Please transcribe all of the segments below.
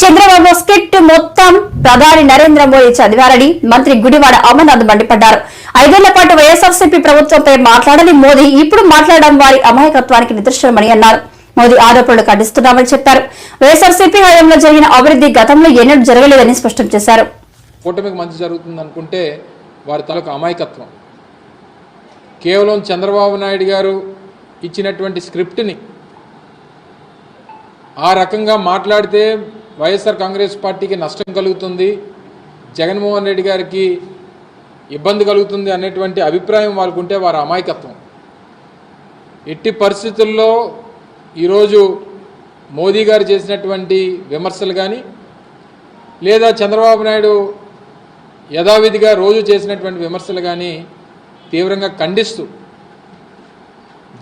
Chandrababu script మొత్తం ప్రధాని నరేంద్ర మోడీ చదివారని మంత్రి గుడివాడ అమర్నాథ్ మండిపడ్డారు. ఐదేళ్ళ పాటు వైఎస్ఆర్సీపీ ప్రభుత్వంపై మాట్లాడని మోదీ ఇప్పుడు మాట్లాడడం వారి అమాయకత్వానికి నిదర్శనమని అన్నారు. మోదీ ఆరోపణలు ఖండిస్తున్నామని చెప్పారు. వైఎస్ఆర్సీపీ హయాంలో జరిగిన అభివృద్ధి గతంలో ఎన్నడూ జరగలేదని స్పష్టం చేశారు. కూటమికి మంచి జరుగుతుంది అనుకుంటే వారి తలకు అమాయకత్వం. కేవలం చంద్రబాబు నాయుడు గారు ఇచ్చినటువంటి స్క్రిప్ట్ని ఆ రకంగా మాట్లాడితే వైఎస్ఆర్ కాంగ్రెస్ పార్టీకి నష్టం కలుగుతుంది. జగన్మోహన్ రెడ్డి గారికి ఇబ్బంది కలుగుతుంది అనేటువంటి అభిప్రాయం వాళ్ళకుంటే వారి అమాయకత్వం. ఎట్టి పరిస్థితుల్లో ఈరోజు మోదీ గారు చేసినటువంటి విమర్శలు కానీ లేదా చంద్రబాబు నాయుడు యథావిధిగా రోజు చేసినటువంటి విమర్శలు కానీ తీవ్రంగా ఖండిస్తూ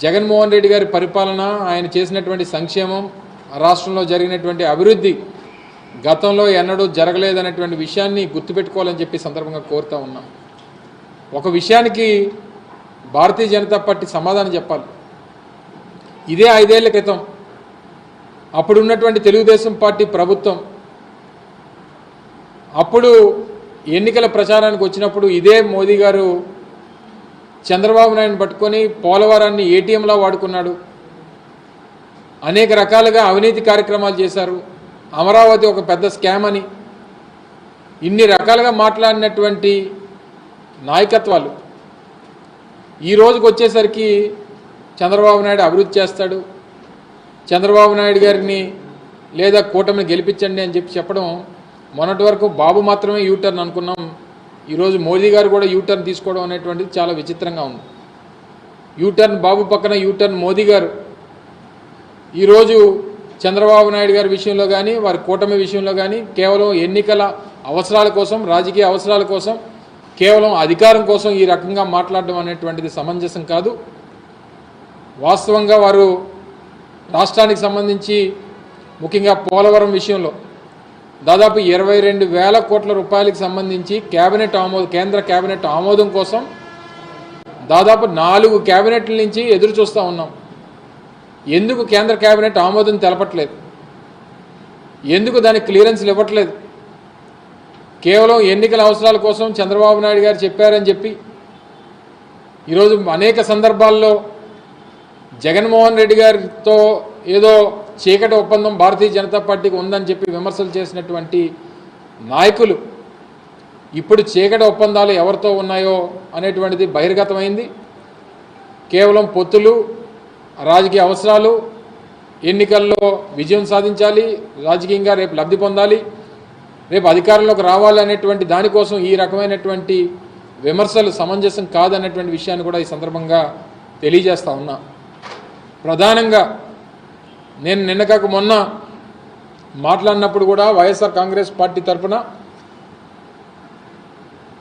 జగన్మోహన్ రెడ్డి గారి పరిపాలన ఆయన చేసినటువంటి సంక్షేమం రాష్ట్రంలో జరిగినటువంటి అభివృద్ధి గతంలో ఎన్నడూ జరగలేదనేటువంటి విషయాన్ని గుర్తుపెట్టుకోవాలని చెప్పి సందర్భంగా కోరుతా ఉన్నాం. ఒక విషయానికి భారతీయ జనతా పార్టీ సమాధానం చెప్పాలి. ఇదే ఐదేళ్ళ క్రితం అప్పుడు ఉన్నటువంటి తెలుగుదేశం పార్టీ ప్రభుత్వం అప్పుడు ఎన్నికల ప్రచారానికి వచ్చినప్పుడు ఇదే మోదీ గారు చంద్రబాబు నాయుడుని పట్టుకొని పోలవరాన్ని ఏటీఎంలా వాడుకున్నాడు. అనేక రకాలుగా అవినీతి కార్యక్రమాలు చేశారు. అమరావతి ఒక పెద్ద స్కామ్ అని. ఇన్ని రకాలుగా మాట్లాడినటువంటి నాయకత్వాలు. ఈ రోజుకు వచ్చేసరికి చంద్రబాబు నాయుడు అభివృద్ధి చేస్తాడు. చంద్రబాబు నాయుడు గారిని లేదా కూటమిని గెలిపించండి అని చెప్పి చెప్పడం మొన్నటి వరకు బాబు మాత్రమే యూటర్న్ అనుకున్నాం. ఈరోజు మోదీ గారు కూడా యూటర్న్ తీసుకోవడం అనేటువంటిది చాలా విచిత్రంగా ఉంది. యూటర్న్ బాబు పక్కన యూటర్న్ మోదీ గారు. ఈరోజు చంద్రబాబు నాయుడు గారి విషయంలో కానీ వారి కూటమి విషయంలో కానీ కేవలం ఎన్నికల అవసరాల కోసం రాజకీయ అవసరాల కోసం కేవలం అధికారం కోసం ఈ రకంగా మాట్లాడడం అనేటువంటిది సమంజసం కాదు. వాస్తవంగా వారు రాష్ట్రానికి సంబంధించి ముఖ్యంగా పోలవరం విషయంలో దాదాపు ఇరవై రెండు వేల కోట్ల రూపాయలకు సంబంధించి కేబినెట్ ఆమోద కేంద్ర కేబినెట్ ఆమోదం కోసం దాదాపు నాలుగు కేబినెట్ల నుంచి ఎదురు చూస్తూ ఉన్నాం. ఎందుకు కేంద్ర కేబినెట్ ఆమోదం తెలపట్లేదు? ఎందుకు దానికి క్లియరెన్స్లు ఇవ్వట్లేదు? కేవలం ఎన్నికల అవసరాల కోసం చంద్రబాబు నాయుడు గారు చెప్పారని చెప్పి ఈరోజు అనేక సందర్భాల్లో జగన్మోహన్ రెడ్డి గారితో ఏదో చీకటి ఒప్పందం భారతీయ జనతా పార్టీకి ఉందని చెప్పి విమర్శలు చేసినటువంటి నాయకులు ఇప్పుడు చీకటి ఒప్పందాలు ఎవరితో ఉన్నాయో అనేటువంటిది బహిర్గతమైంది. కేవలం పొత్తులు రాజకీయ అవసరాలు ఎన్నికల్లో విజయం సాధించాలి రాజకీయంగా రేపు లబ్ధి పొందాలి రేపు అధికారంలోకి రావాలి అనేటువంటి దానికోసం ఈ రకమైనటువంటి విమర్శలు సమంజసం కాదనేటువంటి విషయాన్ని కూడా ఈ సందర్భంగా తెలియజేస్తా ఉన్నా. ప్రధానంగా నేను నిన్న కాక మొన్న మాట్లాడినప్పుడు కూడా వైఎస్ఆర్ కాంగ్రెస్ పార్టీ తరఫున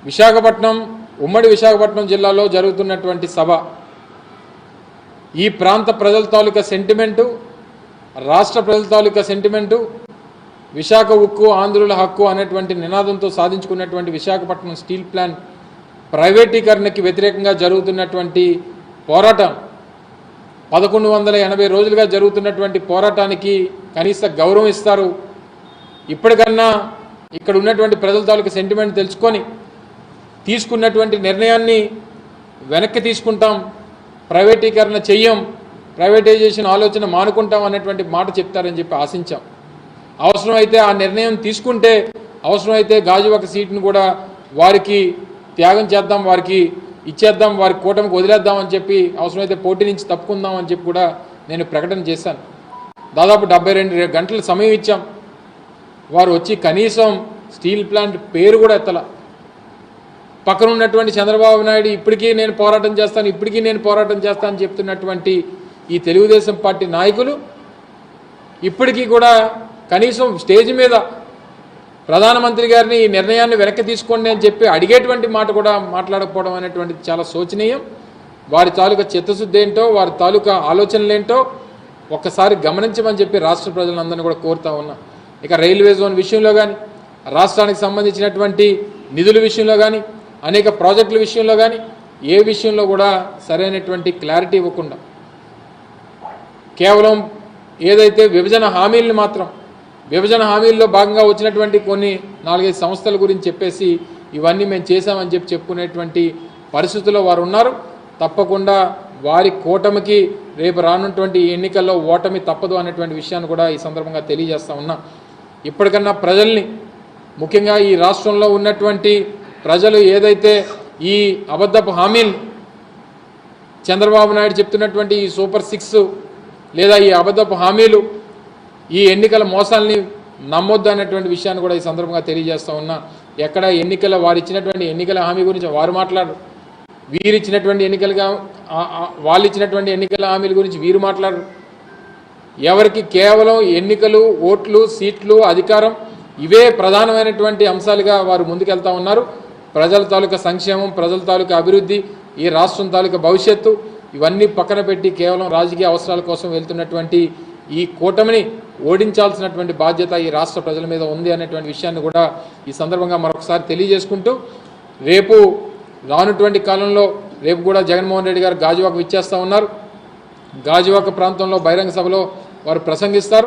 విశాఖపట్నం ఉమ్మడి విశాఖపట్నం జిల్లాలో జరుగుతున్నటువంటి సభ. ఈ ప్రాంత ప్రజల తాలూకా సెంటిమెంటు రాష్ట్ర ప్రజల తాలూకా సెంటిమెంటు విశాఖ ఉక్కు ఆంధ్రుల హక్కు అనేటువంటి నినాదంతో సాధించుకున్నటువంటి విశాఖపట్నం స్టీల్ ప్లాంట్ ప్రైవేటీకరణకి వ్యతిరేకంగా జరుగుతున్నటువంటి పోరాటం పదకొండు వందల ఎనభై రోజులుగా జరుగుతున్నటువంటి పోరాటానికి కనీస గౌరవం ఇస్తారు. ఇప్పటికన్నా ఇక్కడ ఉన్నటువంటి ప్రజల తాలూకు సెంటిమెంట్ తెలుసుకొని తీసుకున్నటువంటి నిర్ణయాన్ని వెనక్కి తీసుకుంటాం. ప్రైవేటీకరణ చెయ్యం ప్రైవేటైజేషన్ ఆలోచన మానుకుంటాం అనేటువంటి మాట చెప్తారని చెప్పి ఆశించాం. అవసరమైతే ఆ నిర్ణయం తీసుకుంటే అవసరమైతే గాజు ఒక సీట్ను కూడా వారికి త్యాగం చేద్దాం వారికి ఇచ్చేద్దాం వారి కూటమికి వదిలేద్దాం అని చెప్పి అవసరమైతే పోటీ నుంచి తప్పుకుందాం అని చెప్పి కూడా నేను ప్రకటన చేశాను. దాదాపు డెబ్బై రెండు గంటల సమయం ఇచ్చాం. వారు వచ్చి కనీసం స్టీల్ ప్లాంట్ పేరు కూడా ఎత్తల. పక్కన ఉన్నటువంటి చంద్రబాబు నాయుడు ఇప్పటికీ నేను పోరాటం చేస్తాను ఇప్పటికీ నేను పోరాటం చేస్తాను చెప్తున్నటువంటి ఈ తెలుగుదేశం పార్టీ నాయకులు ఇప్పటికీ కూడా కనీసం స్టేజ్ మీద ప్రధానమంత్రి గారిని ఈ నిర్ణయాన్ని వెనక్కి తీసుకోండి అని చెప్పి అడిగేటువంటి మాట కూడా మాట్లాడకపోవడం అనేటువంటిది చాలా శోచనీయం. వారి తాలూకా చిత్తశుద్ధి ఏంటో వారి తాలూకా ఆలోచనలేంటో ఒక్కసారి గమనించమని చెప్పి రాష్ట్ర ప్రజలందరినీ కూడా కోరుతా ఉన్నా. ఇక రైల్వే జోన్ విషయంలో కానీ రాష్ట్రానికి సంబంధించినటువంటి నిధుల విషయంలో కానీ అనేక ప్రాజెక్టుల విషయంలో కానీ ఏ విషయంలో కూడా సరైనటువంటి క్లారిటీ ఇవ్వకుండా కేవలం ఏదైతే విభజన హామీలను మాత్రం విభజన హామీల్లో భాగంగా వచ్చినటువంటి కొన్ని నాలుగైదు సంస్థల గురించి చెప్పేసి ఇవన్నీ మేము చేశామని చెప్పి చెప్పుకునేటువంటి పరిస్థితుల్లో వారు ఉన్నారు. తప్పకుండా వారి కూటమికి రేపు రానున్నటువంటి ఎన్నికల్లో ఓటమి తప్పదు అనేటువంటి విషయాన్ని కూడా ఈ సందర్భంగా తెలియజేస్తా ఉన్నా. ఇప్పటికన్నా ప్రజల్ని ముఖ్యంగా ఈ రాష్ట్రంలో ఉన్నటువంటి ప్రజలు ఏదైతే ఈ అబద్ధపు హామీలు చంద్రబాబు నాయుడు చెప్తున్నటువంటి ఈ సూపర్ సిక్స్ లేదా ఈ అబద్ధపు హామీలు ఈ ఎన్నికల మోసాల్ని నమ్మొద్దు అనేటువంటి విషయాన్ని కూడా ఈ సందర్భంగా తెలియజేస్తూ ఉన్నా. ఎక్కడ ఎన్నికల వారు ఇచ్చినటువంటి ఎన్నికల హామీ గురించి వారు మాట్లాడరు. వీరు ఇచ్చినటువంటి ఎన్నికలుగా వాళ్ళు ఇచ్చినటువంటి ఎన్నికల హామీల గురించి వీరు మాట్లాడరు. ఎవరికి కేవలం ఎన్నికలు ఓట్లు సీట్లు అధికారం ఇవే ప్రధానమైనటువంటి అంశాలుగా వారు ముందుకెళ్తా ఉన్నారు. ప్రజల తాలూకా సంక్షేమం ప్రజల తాలూకా అభివృద్ధి ఈ రాష్ట్రం తాలూకా భవిష్యత్తు ఇవన్నీ పక్కన పెట్టి కేవలం రాజకీయ అవసరాల కోసం వెళ్తున్నటువంటి ఈ కూటమిని ఓడించాల్సినటువంటి బాధ్యత ఈ రాష్ట్ర ప్రజల మీద ఉంది అనేటువంటి విషయాన్ని కూడా ఈ సందర్భంగా మరొకసారి తెలియజేసుకుంటూ రేపు రానుటువంటి కాలంలో రేపు కూడా జగన్మోహన్ రెడ్డి గారు గాజువాకు విచ్చేస్తూ ఉన్నారు. గాజువాక ప్రాంతంలో బహిరంగ సభలో వారు ప్రసంగిస్తారు.